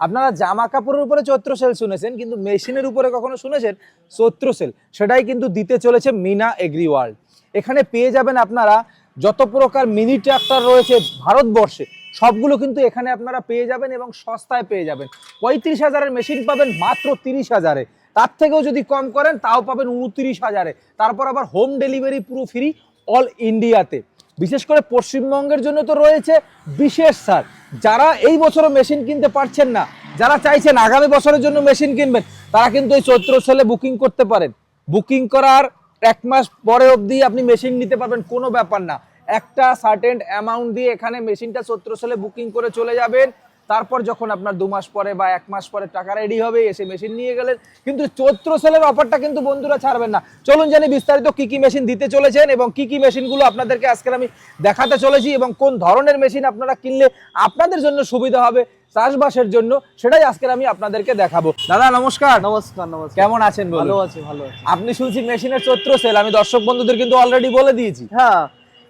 আপনারা জামা কাপড়ের উপরে চৈত্র সেল শুনেছেন, কিন্তু মেশিনের উপরে কখনো শুনেছেন? চৈত্র সেল। সেটাই কিন্তু দিতে চলেছে মিনা এগ্রি ওয়ার্ল্ড। এখানে পেয়ে যাবেন আপনারা যত প্রকার মিনি ট্রাক্টর রয়েছে ভারতবর্ষে, সবগুলো কিন্তু এখানে আপনারা পেয়ে যাবেন এবং সস্তায় পেয়ে যাবেন। পঁয়ত্রিশ হাজারের মেশিন পাবেন মাত্র তিরিশ হাজারে। তার থেকেও যদি কম করেন, তাও পাবেন উনত্রিশ হাজারে। তারপর আবার হোম ডেলিভারি পুরো ফ্রি অল ইন্ডিয়াতে। বিশেষ করে পশ্চিমবঙ্গের জন্য তো রয়েছে বিশেষ ছাড় যারা এই বছরও মেশিন কিনতে পারছেন না, যারা চাইছেন আগামী বছরের জন্য মেশিন কিনবেন, তারা কিন্তু এই চৈত্র সেলে বুকিং করতে পারেন। বুকিং করার এক মাস পরে অবধি আপনি মেশিন নিতে পারবেন, কোনো ব্যাপার না। একটা সার্টেন অ্যামাউন্ট দিয়ে এখানে মেশিনটা চৈত্র সেলে বুকিং করে চলে যাবেন। তারপর যখন আপনার দু মাস পরে বা এক মাস পরে টাকা রেডি হবে এসে মেশিন নিয়ে গেলেন। কিন্তু চৈত্র সেলের অফারটা কিন্তু বন্ধুরা ছাড়বেন না। চলুন জানি বিস্তারিত কি কি মেশিন দিতে চলেছেন এবং কি কি মেশিনগুলো আপনাদেরকে আজকে আমি দেখাতে চলেছি এবং কোন ধরনের মেশিন আপনারা কিনলে আপনাদের জন্য সুবিধা হবে চাষবাসের জন্য সেটাই আজকে আমি আপনাদেরকে দেখাবো। দাদা নমস্কার। নমস্কার নমস্কার। কেমন আছেন ভালো আছে ভালো আছে। আপনি শুনছি মেশিনের চৈত্র সেল আমি দর্শক বন্ধুদের কিন্তু অলরেডি বলে দিয়েছি। হ্যাঁ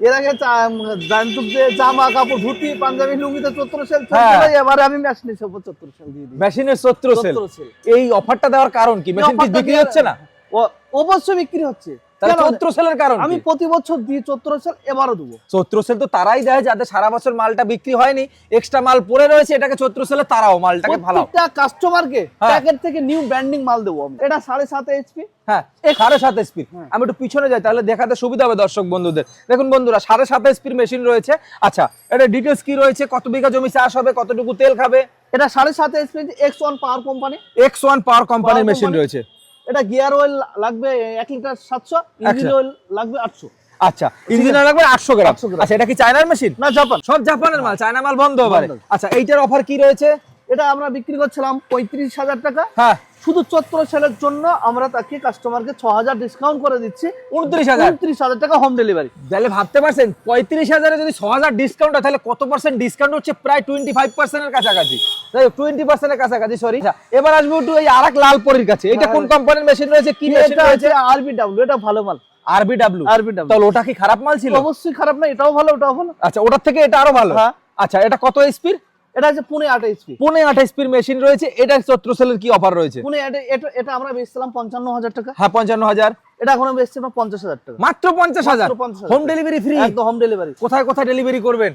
এর আগে জানতুক যে জামা কাপড় ধুতি পাঞ্জাবি লুঙ্গিতে চত্র সেল হ্যাঁ। চলছিল এবারে আমি মেশিনে সব চত্র সেল দিয়ে দিই মেশিনে চৈত্র সেল। এই অফারটা দেওয়ার কারণ কি? মেশিন কি বিক্রি হচ্ছে না? অবশ্যই বিক্রি হচ্ছে। আমি প্রতি বছর দিই সেল এবারও দেবো। চৈত্র সেল তো তারাই দেয় যাদের সারা বছর মালটা বিক্রি হয়নি এক্সট্রা মাল পড়ে রয়েছে এটাকে চৈত্র সেলে তারাও মালটাকে ভালো। কাস্টমারকে। প্যাকেট থেকে নিউ ব্র্যান্ডিং মাল দেবো আমি। এটা সাড়ে সাত এইচপি হ্যাঁ সাড়ে সাত হ্যাঁ। আমি একটু পিছনে যাই তাহলে দেখাতে সুবিধা হবে দর্শক বন্ধুদের। দেখুন বন্ধুরা সাড়ে সাত স্পিড মেশিন রয়েছে। আচ্ছা এটা ডিটেলস কি রয়েছে? কত বিঘা জমি চাষ হবে? কতটুকু তেল খাবে? এটা সাড়ে সাত HP X one power company X one power কোম্পানির মেশিন রয়েছে। এটা গিয়ার অয়েল লাগবে এক লিটার সাতশো ইঞ্জিন আচ্ছা। অয়েল লাগবে আটশো। আচ্ছা ইঞ্জিনিয়ার লাগবে আটশো গ্রাম। 800 গ্রাম। আচ্ছা এটা কি চায়নার মেশিন না জাপান। সব জাপানের মাল চায়না মাল বন্ধ হবে। আচ্ছা এইটার অফার কি রয়েছে? এটা আমরা বিক্রি করছিলাম পঁয়ত্রিশ হাজার টাকা। হ্যাঁ। শুধু চত্র সেলের জন্য আমরা তাকে কাস্টমারকে ছ হাজার ডিসকাউন্ট করে দিচ্ছি। উনত্রিশ হাজার? উনত্রিশ হাজার টাকা হোম ডেলিভারি তাহলে ভাবতে পারছেন পঁয়ত্রিশ হাজারে যদি ছ হাজার ডিসকাউন্ট হয় তাহলে কত পার্সেন্ট ডিসকাউন্ট হচ্ছে? প্রায় টোয়েন্টি ফাইভ পার্সেন্টের কাছাকাছি তাই টোয়েন্টি পার্সেন্টের কাছাকাছি সরি এবার আসব একটু এই আর এক লাল পরির কাছে। এটা কোন কোম্পানির মেশিন রয়েছে? কি মেশিন রয়েছে? আরবি ডাব্লিউ এটা ভালো মাল। আরবি ডাব্লিউ আরবি ডাব্লিউ তাহলে ওটা কি খারাপ মাল ছিল? অবশ্যই খারাপ না এটাও ভালো ওটাও ভালো। আচ্ছা ওটার থেকে এটা আরও ভালো। হ্যাঁ। আচ্ছা এটা কত স্পিড এটা হচ্ছে পুনে পনেরো আঠাশ স্পিড মেশিন রয়েছে। এটা চত্র সেলের কি অফার রয়েছে? পুনে এটা আমরা বেচছিলাম পঞ্চান্ন হাজার টাকা। হ্যাঁ পঞ্চান্ন হাজার। এটা এখন বেচছি আমরা পঞ্চাশ হাজার টাকা। মাত্র পঞ্চাশ হাজার? হোম ডেলিভারি ফ্রি একদম হোম ডেলিভারি কোথায় কোথায় ডেলিভারি করবেন?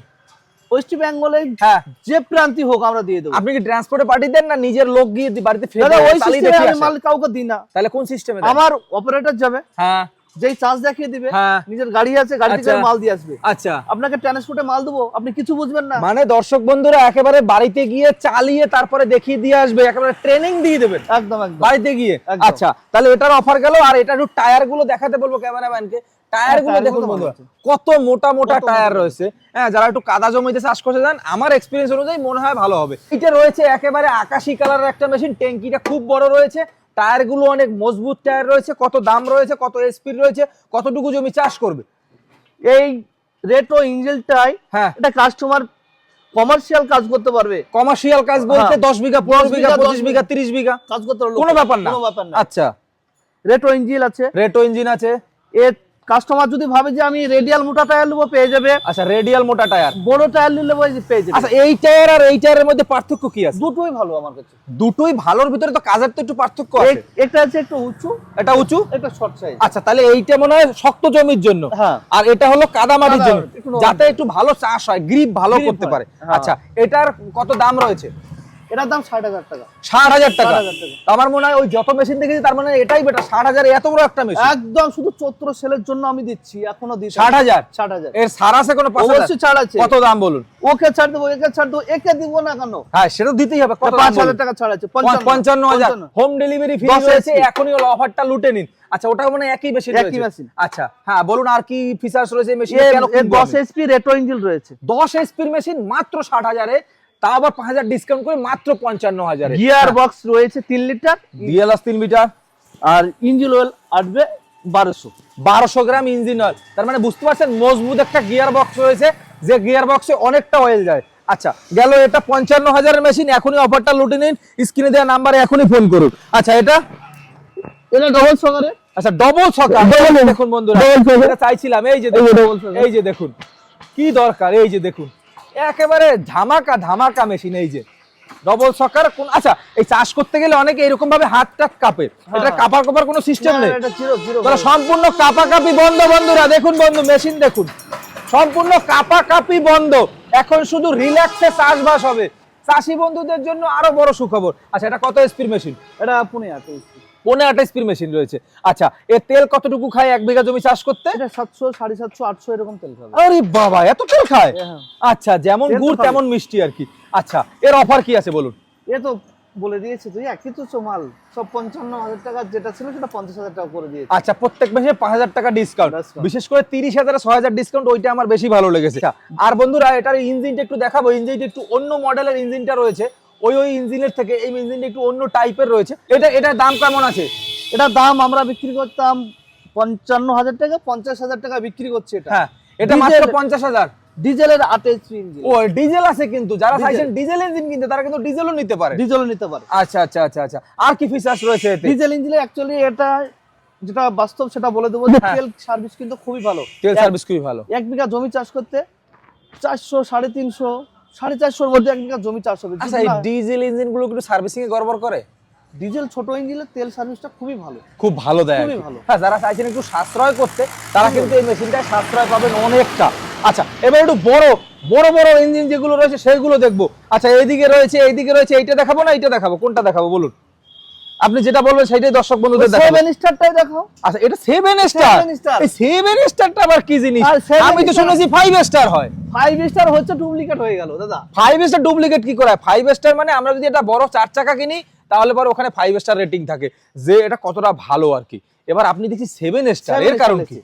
ওয়েস্ট বেঙ্গলে হ্যাঁ। যে প্রান্তি হোক আমরা দিয়ে দেবো। আপনি কি ট্রান্সপোর্টে পাঠিয়ে দেন না নিজের লোক গিয়ে বাড়িতে ফেলে ওই সিস্টেমে আমি মাল কাউকে দিই না। তাহলে কোন সিস্টেমে আমার অপারেটর যাবে। হ্যাঁ। যেই চার্জ দেখিয়ে দিবে হ্যাঁ। নিজের গাড়ি আছে গাড়ি থেকে আচ্ছা। মাল দিয়ে আসবে। আচ্ছা। আপনাকে ট্রান্সপোর্টে মাল দেবো আপনি কিছু বুঝবেন না। মানে দর্শক বন্ধুরা একেবারে বাড়িতে গিয়ে চালিয়ে তারপরে দেখিয়ে দিয়ে আসবে একেবারে ট্রেনিং দিয়ে দেবেন। একদম একদম। বাড়িতে গিয়ে। আচ্ছা তাহলে এটার অফার গেল আর এটা একটু টায়ারগুলো দেখাতে বলব ক্যামেরাম্যানকে। টায়ারগুলো দেখুনগুলো বন্ধুরা কত মোটা মোটা টায়ার রয়েছে। হ্যাঁ যারা একটু কাদা জমিতে চাষ করতে যান আমার এক্সপিরিয়েন্স অনুযায়ী মনে হয় ভালো হবে। এটা রয়েছে একেবারে আকাশি কালারের একটা মেশিন ট্যাঙ্কিটা খুব বড় রয়েছে। টায়ারগুলো অনেক মজবুত টায়ার রয়েছে কত দাম রয়েছে কত স্পিড রয়েছে কতটুকু জমি চাষ করবে। এই রেটো ইঞ্জিনটাই হ্যাঁ। এটা কাস্টমার কমার্শিয়াল কাজ করতে পারবে। কমার্শিয়াল কাজ বলতে হ্যাঁ। দশ বিঘা 15 বিঘা বিঘা, পঁচিশ বিঘা তিরিশ বিঘা। কাজ করতে পারবে কোনো ব্যাপার না। কোনো ব্যাপার না। আচ্ছা। রেটো ইঞ্জিন আছে। রেটো ইঞ্জিন আছে। এর কাস্টমার যদি ভাবে যে আমি রেডিয়াল মোটা টায়ার নেব পেয়ে যাবে। আচ্ছা রেডিয়াল মোটা টায়ার বড় টায়ার নিলে পেয়ে যাবে। আচ্ছা এই টায়ার আর এই টায়ারের মধ্যে পার্থক্য কি আছে? দুটোই ভালো আমার কাছে। দুটোই ভালোর ভিতরে তো কাজের তো একটু পার্থক্য আছে। একটা আছে একটু উঁচু। এটা উঁচু? এটা শর্ট সাইজ আচ্ছা তাহলে এইটা মনে হয় শক্ত জমির জন্য। হ্যাঁ। আর এটা হলো কাদা মাটির জন্য যাতে একটু ভালো চাষ হয় গ্রিপ ভালো করতে পারে। হ্যাঁ। আচ্ছা এটার কত দাম রয়েছে? এটার দাম ষাট হাজার টাকা। ষাট হাজার টাকা। আমার মনে হয় ওই যত মেশিন দেখেছি তার মানে এটাই বেটার ষাট হাজার এত বড় একটা মেশিন একদম শুধু চৈত্র সেলের জন্য আমি দিচ্ছি এখনও দিচ্ছি। ষাট হাজার? ষাট হাজার। এর সার আছে কোনো? অবশ্যই ছাড় আছে। কত দাম বলুন? ওকে ছাড় দেবো একে ছাড় দেবো একে দিব না কেন? হ্যাঁ সেটা দিতেই হবে। কত পাঁচ হাজার টাকা ছাড় আছে পঞ্চান্ন হাজার। হোম ডেলিভারি ফ্রি রয়েছে এখনই হলো অফারটা লুটে নিন। আচ্ছা ওটা মানে একই মেশিন একই machine। আচ্ছা হ্যাঁ বলুন আর কি ফিচার্স রয়েছে মেশিনে কেন এর দশ এইচপি রেটো ইঞ্জিন রয়েছে। দশ এসপির মেশিন মাত্র ষাট হাজারে। তা আবার পাঁচ হাজার ডিসকাউন্ট করে মাত্র পঞ্চান্ন হাজারে। গিয়ার বক্স রয়েছে তিন লিটার। ডিএলএস তিন মিটার আর ইঞ্জিন অয়েল আসবে বারোশো। বারোশো গ্রাম ইঞ্জিন অয়েল তার মানে বুঝতে পারছেন মজবুত একটা গিয়ার বক্স রয়েছে যে গিয়ার বক্সে অনেকটা অয়েল যায়। আচ্ছা গেল এটা পঞ্চান্ন হাজারের মেশিন এখনই অফারটা লুটে নিন স্ক্রিনে দেওয়া নাম্বারে এখনই ফোন করুন। আচ্ছা এটা? এটা ডবল সকারে আচ্ছা ডবল Double- দেখুন বন্ধুরা চাইছিলাম এই যে দেখুন। এই যে দেখুন। কি দরকার এই যে দেখুন। একেবারে ধামাকা ধামাকা মেশিন এই যে। ডবল সকার কোন আচ্ছা এই চাষ করতে গেলে অনেকে এরকম ভাবে হাত টাত কাপে। এটা হ্যাঁ। কাপার কোপার কোনো সিস্টেম নেই। এটা তাহলে সম্পূর্ণ কাপাকাপি বন্ধ বন্ধুরা দেখুন বন্ধু মেশিন দেখুন। সম্পূর্ণ কাপাকাপি বন্ধ। এখন শুধু রিল্যাক্সে চাষবাস হবে। চাষি বন্ধুদের জন্য আরও বড় সুখবর। আচ্ছা এটা কত এসপির মেশিন এটা পুনে আছে। পনেরো আট এসপির মেশিন রয়েছে। আচ্ছা এর তেল কতটুকু খায়? এক বিঘা জমি চাষ করতে? সাতশো সাড়ে সাতশো আটশো এরকম তেল খাবে। আরে বাবা এত তেল খায়? হ্যাঁ। আচ্ছা যেমন গুড় তেমন মিষ্টি আর কি। আচ্ছা এর অফার কি আছে বলুন? এ তো বলে দিয়েছে তুই একই তো মাল সব পঞ্চান্ন হাজার টাকা যেটা ছিল সেটা পঞ্চাশ হাজার টাকা করে দিয়েছে। আচ্ছা প্রত্যেক মাসে পাঁচ হাজার টাকা ডিসকাউন্ট। বিশেষ করে তিরিশ হাজার ছয় হাজার ডিসকাউন্ট ওইটা আমার বেশি ভালো লেগেছে। আর বন্ধুরা এটার ইঞ্জিনটা একটু দেখাবো। ইঞ্জিনটা একটু অন্য মডেলের ইঞ্জিনটা রয়েছে। ওই ওই ইঞ্জিনের থেকে এই ইঞ্জিনটা একটু অন্য টাইপের রয়েছে। এটা এটার দাম কেমন আছে? এটা দাম আমরা বিক্রি করতাম পঞ্চান্ন হাজার টাকা পঞ্চাশ হাজার টাকা বিক্রি করছে এটা। হ্যাঁ এটা মাত্র ডিজেল- পঞ্চাশ হাজার। ডিজেলের আট এইচপি ইঞ্জিন ও ডিজেল আছে কিন্তু যারা। চাইছেন ডিজেল ইঞ্জিন কিনতে তারা কিন্তু ডিজেলও নিতে পারে। ডিজেলও নিতে পারে। আচ্ছা আচ্ছা আচ্ছা আচ্ছা। আর কি ফিচার্স রয়েছে এতে? ডিজেল ইঞ্জিনে অ্যাকচুয়ালি এটা যেটা বাস্তব সেটা বলে দেবো হ্যাঁ। তেল সার্ভিস কিন্তু খুবই ভালো। তেল সার্ভিস খুবই ভালো। এক বিঘা জমি চাষ করতে চারশো সাড়ে তিনশো সাড়ে চারশোর মধ্যে বিঘা জমি চাষ হবে। আচ্ছা এই ডিজেল ইঞ্জিনগুলো কিন্তু সার্ভিসিং এ গড়বড় করে? ডিজেল ছোট ইঞ্জিনের তেল সার্ভিসটা খুবই ভালো। খুব ভালো দেয় খুবই ভালো। হ্যাঁ যারা চাইছেন একটু সাশ্রয় করতে তারা কিন্তু এই মেশিনটা সাশ্রয় পাবেন অনেকটা। আচ্ছা এবার একটু বড় বড় বড় ইঞ্জিন যেগুলো রয়েছে সেগুলো দেখব। আচ্ছা এইদিকে রয়েছে এইদিকে রয়েছে এইটা দেখাবো না এইটা দেখাবো? কোনটা দেখাবো বলুন? আপনি যেটা বলবেন সেটাই দর্শক বন্ধুদের দেখাবো। সেভেন স্টারটাই দেখো আচ্ছা এটা সেভেন স্টার এই সেভেন স্টারটা আবার কি জিনিস? আমি তো শুনেছি ফাইভ স্টার হয়। ফাইভ স্টার হচ্ছে ডুপ্লিকেট হয়ে গেল দাদা। ফাইভ স্টার ডুপ্লিকেট কি করে ফাইভ স্টার মানে আমরা যদি একটা বড় চার চাকা কিনি তাহলে পরে ওখানে ফাইভ স্টার রেটিং থাকে। যে এটা কতটা ভালো আর কি। এবার আপনি দেখছি সেভেন স্টার এর কারণ কি?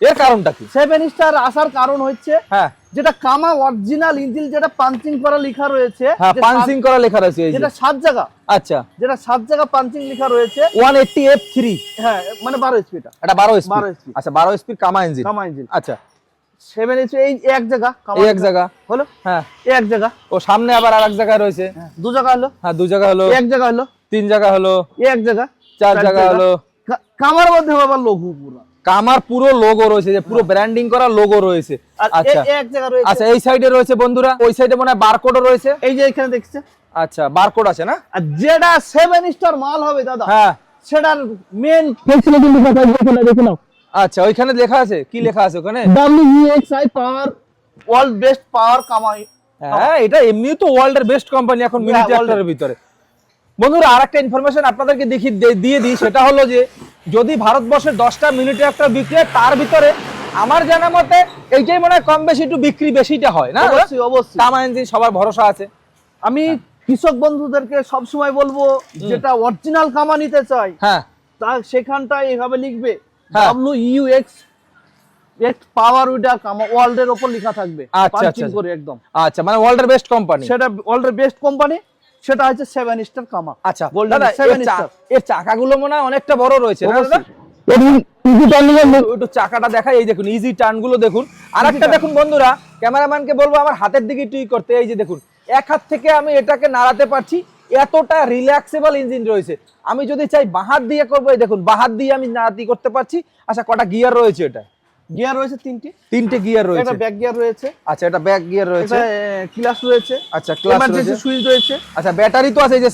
এর কারণটা কি? সেভেন স্টার আসার কারণ হচ্ছে হ্যাঁ। যেটা কামা অরিজিনাল ইঞ্জিন যেটা পাঞ্চিং করা লেখা রয়েছে হ্যাঁ পাঞ্চিং করা লেখা রয়েছে এই যেটা সাত জায়গা। আচ্ছা। যেটা সাত জায়গা পাঞ্চিং লেখা রয়েছে। ওয়ান এইটটি এফ থ্রি হ্যাঁ মানে বারো এসপিটা এটা বারো এসপি 12 HP আচ্ছা বারো এসপির কামা ইঞ্জিন কামা ইঞ্জিন আচ্ছা। সেভেন এসপি এই এক জায়গা এই এক জায়গা। হলো? হ্যাঁ। এক জায়গা। ও সামনে আবার আর এক জায়গায় রয়েছে। দু জায়গা হলো? হ্যাঁ দু জায়গা হলো। এক জায়গা হলো? তিন জায়গা হলো। এক জায়গা। চার জায়গা হলো। কামার মধ্যে আবার লঘু পুরো। কামার পুরো লোগো রয়েছে যে পুরো ব্র্যান্ডিং করা লোগো রয়েছে। আচ্ছা। এ এক জায়গা রয়েছে। আচ্ছা এই সাইডে রয়েছে বন্ধুরা ওই সাইডে মনে হয় বারকোডও রয়েছে। এই যে এখানে দেখছে। আচ্ছা বারকোড আছে না? আর যেটা সেভেন স্টার মাল হবে দাদা হ্যাঁ। সেটার মেন ফেসিলিটি কিন্তু দেখে নাও আচ্ছা ওইখানে লেখা আছে? কি লেখা আছে ওখানে? ডাব্লিউএক্সআই পাওয়ার ওয়ার্ল্ড বেস্ট পাওয়ার কামাই। হ্যাঁ এটা এমনি তো ওয়ার্ল্ড এর বেস্ট কোম্পানি এখন মিনি হ্যাঁ, ট্রাক্টরের ভিতরে। বন্ধুরা আরেকটা ইনফরমেশন আপনাদেরকে দেখিয়ে দিয়ে দিই সেটা হলো যে যদি ভারতবর্ষের দশটা মিনি একটা বিক্রি হয় তার ভিতরে আমার জানা মতে এইটাই মনে হয় কম বেশি একটু বিক্রি বেশিটা হয় না? অবশ্যই অবশ্যই। টামা ইঞ্জিন সবার ভরসা আছে। আমি কৃষক বন্ধুদেরকে সব সময় বলব যেটা অরিজিনাল কামা নিতে চাই হ্যাঁ। তা সেখানটায় এভাবে লিখবে হ্যাঁ। U X power wider comma world এর উপর লেখা থাকবে আচ্ছা, আচ্ছা। করে একদম। আচ্ছা মানে ওয়ার্ল্ড এর বেস্ট কোম্পানি সেটা ওয়ার্ল্ড এর বেস্ট কোম্পানি সেটা হচ্ছে সেভেন স্টার কামা আচ্ছা দাদা চা- star। এর চাকাগুলো মনে হয় অনেকটা বড় রয়েছে। একটু চাকাটা দেখাই এই দেখুন ইজি টার্নগুলো দেখুন। আর একটা দেখুন বন্ধুরা ক্যামেরাম্যানকে বলব আমার হাতের দিকে টুই করতে এই যে দেখুন এক হাত থেকে আমি এটাকে নাড়াতে পারছি এতটা রিল্যাক্সেবল ইঞ্জিন রয়েছে। আমি যদি চাই বাহাত দিয়ে করব এই দেখুন বাহাত দিয়ে আমি নাড়াতি করতে পারছি আচ্ছা কটা গিয়ার রয়েছে এটা গিয়ার রয়েছে তিনটি। তিনটে গিয়ার রয়েছে। ব্যাক গিয়ার রয়েছে। আচ্ছা এটা ব্যাক গিয়ার রয়েছে। ক্লাস রয়েছে। আচ্ছা ক্লাস রয়েছে। সুইচ রয়েছে। আচ্ছা ব্যাটারি তো আছে যে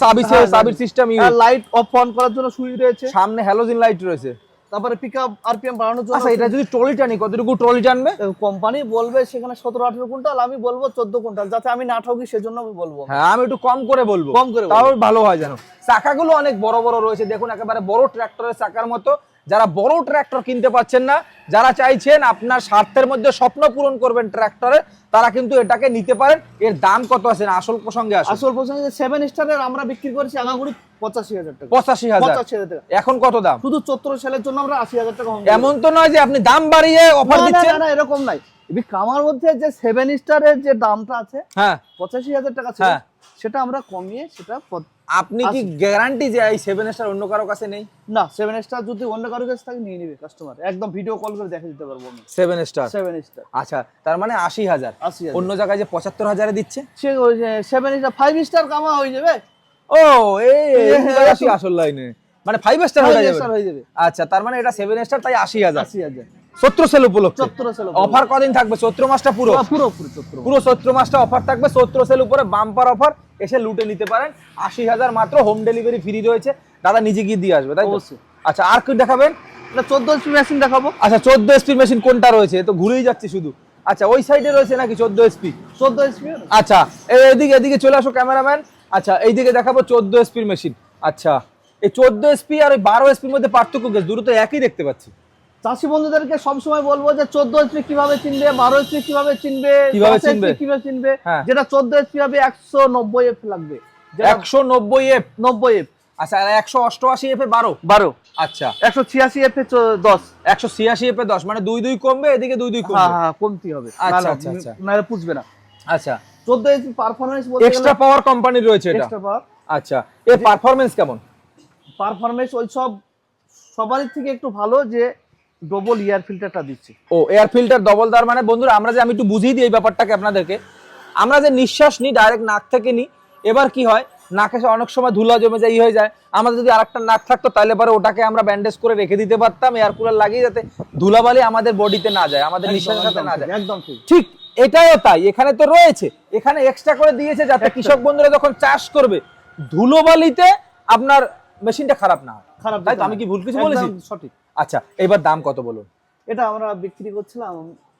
সিস্টেম লাইট অফ অন করার জন্য সুইচ রয়েছে। সামনে হ্যালোজিন লাইট রয়েছে। তারপরে পিকআপ আরপিএম বাড়ানোর জন্য আচ্ছা এটা যদি ট্রলি টানি কতটুকু ট্রলি টানবে? কোম্পানি বলবে সেখানে সতেরো আঠেরো কুইন্টাল আমি বলব চোদ্দ কুইন্টাল। যাতে আমি না ঠকি সেজন্য আমি বলব। হ্যাঁ আমি একটু কম করে বলব। কম করে ভালো হয় জানো চাকাগুলো অনেক বড় বড় রয়েছে। দেখুন একেবারে বড় ট্র্যাক্টরের চাকার মতো। যারা বড় ট্র্যাক্টর কিনতে পারছেন না, যারা চাইছেন আপনার স্বার্থের মধ্যে স্বপ্ন পূরণ করবেন ট্র্যাক্টরে তারা কিন্তু এটাকে নিতে পারেন। এর দাম কত আছে আসল প্রসঙ্গে আসল প্রসঙ্গে সেভেন স্টারের আমরা বিক্রি করেছি আগাগুড়ি পঁচাশি হাজার টাকা। পঁচাশি হাজার। টাকা। এখন কত দাম? শুধু চত্র সালের জন্য আমরা আশি হাজার টাকা এমন তো নয় যে আপনি দাম বাড়িয়ে অফার না, না, দিচ্ছেন? না, না, এরকম নাই। এবার মধ্যে যে সেভেন স্টারের যে দামটা আছে হ্যাঁ। পঁচাশি হাজার টাকা ছিল। সেটা আমরা কমিয়ে সেটা আপনি কি গ্যারান্টি যে এই সেভেন স্টার অন্য কারও কাছে নেই? না সেভেন স্টার যদি অন্য কারোর কাছে থাকে নিয়ে নিবে কাস্টমার একদম ভিডিও কল করে দেখে দিতে পারব আমি। সেভেন স্টার সেভেন স্টার আচ্ছা তার মানে আশি হাজার। আশি অন্য জায়গায় যে পঁচাত্তর হাজারে দিচ্ছে? সে সেভেন স্টার ফাইভ স্টার কামা হয়ে যাবে। ও এই আসল লাইনে মানে ফাইভ স্টার হয়ে যাবে। আচ্ছা তার মানে এটা সেভেন স্টার তাই আশি হাজার। আশি হাজার। চৈত্র সেল উপলক্ষে। চত্র সেল অফার কদিন থাকবে? চৈত্র মাসটা পুরো। পুরো পুরো পুরো চৈত্র মাসটা অফার থাকবে। চৈত্র সেল উপরে বাম্পার অফার এসে লুটে নিতে পারেন। আশি হাজার মাত্র হোম ডেলিভারি ফ্রি রয়েছে। দাদা নিজে গিয়ে দিয়ে আসবে তাই? অবশ্যই। আচ্ছা আর কি দেখাবেন? এটা চোদ্দ এসপি মেশিন দেখাবো। আচ্ছা চোদ্দ এসপি মেশিন কোনটা রয়েছে? তো ঘুরেই যাচ্ছে শুধু। আচ্ছা ওই সাইডে রয়েছে নাকি চোদ্দ এসপি চোদ্দ এসপি আচ্ছা এদিকে এদিকে চলে আসো ক্যামেরাম্যান আচ্ছা এইদিকে দেখাবো চোদ্দ এসপির মেশিন আচ্ছা এই চোদ্দ এসপি আর ওই বারো এসপির মধ্যে পার্থক্য কি? দুটো তো একই দেখতে পাচ্ছি। চাষি বন্ধুদেরকে সবসময় বলব যে চোদ্দ এসপি কীভাবে চিনবে বারো এসপি কীভাবে চিনবে কীভাবে চিনবে? কীভাবে চিনবে হ্যাঁ। যেটা চোদ্দ এসপি হবে একশো নব্বই এফ লাগবে। একশো নব্বই এফ নব্বই এফ আচ্ছা আর একশো অষ্টআশি এফ এ বারো? বারো। আচ্ছা। একশো ছিয়াশি এফ এ দশ। একশো ছিয়াশি এফ এ দশ মানে দুই দুই কমবে এদিকে দুই দুই হ্যাঁ কমবে। হ্যাঁ কমতি হবে। আচ্ছা, আচ্ছা, আচ্ছা। নাহলে পুষবে না। আচ্ছা। চোদ্দ এসপি পারফরমেন্স বলতে এক্সট্রা পাওয়ার কোম্পানির রয়েছে এটা। এক্সট্রা পাওয়ার আচ্ছা এর পারফরমেন্স কেমন? পারফরমেন্স ওই সব সবারই থেকে একটু ভালো যে ডবল ইয়ার ফিল্টারটা দিচ্ছে। ও এয়ার ফিল্টার ডবল তার মানে বন্ধুরা আমরা যে আমি একটু বুঝিয়ে দিই এই ব্যাপারটাকে আপনাদেরকে। আমরা যে নিঃশ্বাস নিই ডাইরেক্ট নাক থেকে নিই এবার কি হয়? নাকে অনেক সময় ধুলা জমে যায় ই হয়ে যায়। আমাদের যদি আরেকটা নাক থাকতো তাহলে পরে ওটাকে আমরা ব্যান্ডেজ করে রেখে দিতে পারতাম এয়ার কুলার লাগিয়ে যাতে ধুলাবালি আমাদের বডিতে না যায় আমাদের নিঃশ্বাসের সাথে না যায়। একদম ঠিক। ঠিক এটাও তাই এখানে তো রয়েছে। এখানে এক্সট্রা করে দিয়েছে যাতে কৃষক বন্ধুরা যখন চাষ করবে ধুলোবালিতে আপনার মেশিনটা খারাপ না খারাপ তাই তো? আমি কি ভুল কিছু বলেছি? সঠিক। আচ্ছা এবার দাম কত বলুন? এটা আমরা বিক্রি করছিলাম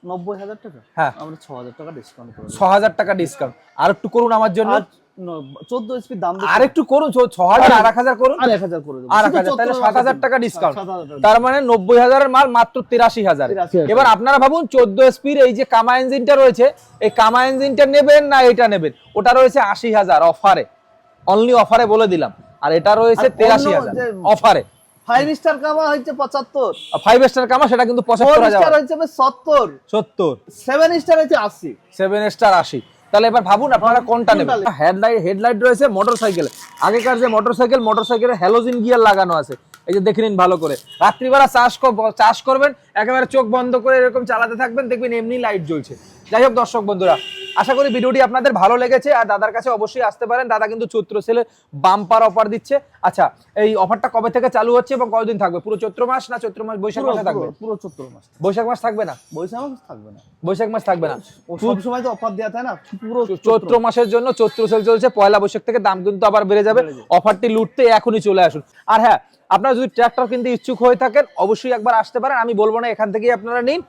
নব্বই হাজার টাকা। হ্যাঁ। আমরা ছ হাজার টাকা ডিসকাউন্ট ছ হাজার টাকা ডিসকাউন্ট আর একটু করুন আমার জন্য। চোদ্দ এসপির দাম। আর একটু করুন ছ হাজার আর এক হাজার করুন। আর এক হাজার আর এক হাজার তাহলে 14 সাত হাজার টাকা ডিসকাউন্ট। তার মানে নব্বই হাজারের মাল মাত্র তিরাশি হাজার। 83,000 এবার আপনারা ভাবুন চোদ্দ এসপির এই যে কামা ইঞ্জিনটা রয়েছে এই কামা ইঞ্জিনটা নেবেন না এটা নেবেন? ওটা রয়েছে আশি হাজার অফারে। অনলি অফারে বলে দিলাম। আর এটা রয়েছে তেরাশি হাজার। অফারে। ফাইভ স্টার কামা হচ্ছে পঁচাত্তর। ফাইভ স্টার কামা সেটা কিন্তু পঁচাত্তর হাজার হচ্ছে সত্তর। সত্তর। সেভেন স্টার হচ্ছে আশি। সেভেন স্টার আশি। তাহলে এবার ভাবুন আপনারা কোনটা নেবেন? হেডলাইট হেডলাইট রয়েছে মোটর সাইকেল আগেকার যে মোটর সাইকেল মোটর সাইকেলে হ্যালোজিন গিয়ার লাগানো আছে। এই যে দেখে নিন ভালো করে। রাত্রিবেলা চাষ চাষ করবেন একেবারে চোখ বন্ধ করে এরকম চালাতে থাকবেন দেখবেন এমনি লাইট জ্বলছে। যাই হোক দর্শক বন্ধুরা আশা করি ভিডিওটি আপনাদের ভালো লেগেছে আর দাদার কাছে অবশ্যই আসতে পারেন। দাদা কিন্তু চৈত্র সেলে বাম্পার অফার দিচ্ছে। আচ্ছা এই অফারটা কবে থেকে চালু হচ্ছে এবং কতদিন থাকবে? পুরো চৈত্র মাস না চৈত্র মাস বৈশাখ মাসে থাকবে? পুরো- চৈত্র মাস। বৈশাখ মাস থাকবে না? বৈশাখ মাস থাকবে না। বৈশাখ মাস থাকবে না। সব সময় তো অফার দেওয়া থাকে না পুরো চৈত্র মাসের জন্য চৈত্র সেল চলছে পয়লা বৈশাখ থেকে দাম কিন্তু আবার বেড়ে যাবে। বেড়ে যাবে। অফারটি লুটতে এখনই চলে আসুন। আর হ্যাঁ আপনারা যদি ট্র্যাক্টর কিনতে ইচ্ছুক হয়ে থাকেন অবশ্যই একবার আসতে পারেন। আমি বলব না এখান থেকেই আপনারা নিন।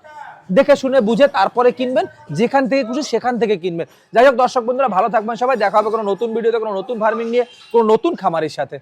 দেখে শুনে বুঝে তারপরে কিনবেন, যেখান থেকে খুশি সেখান থেকে কিনবেন। যাই হোক দর্শক বন্ধুরা, ভালো থাকবেন সবাই, দেখা হবে কোনো নতুন ভিডিওতে, কোনো নতুন ফার্মিং নিয়ে, কোনো নতুন খামারের সাথে।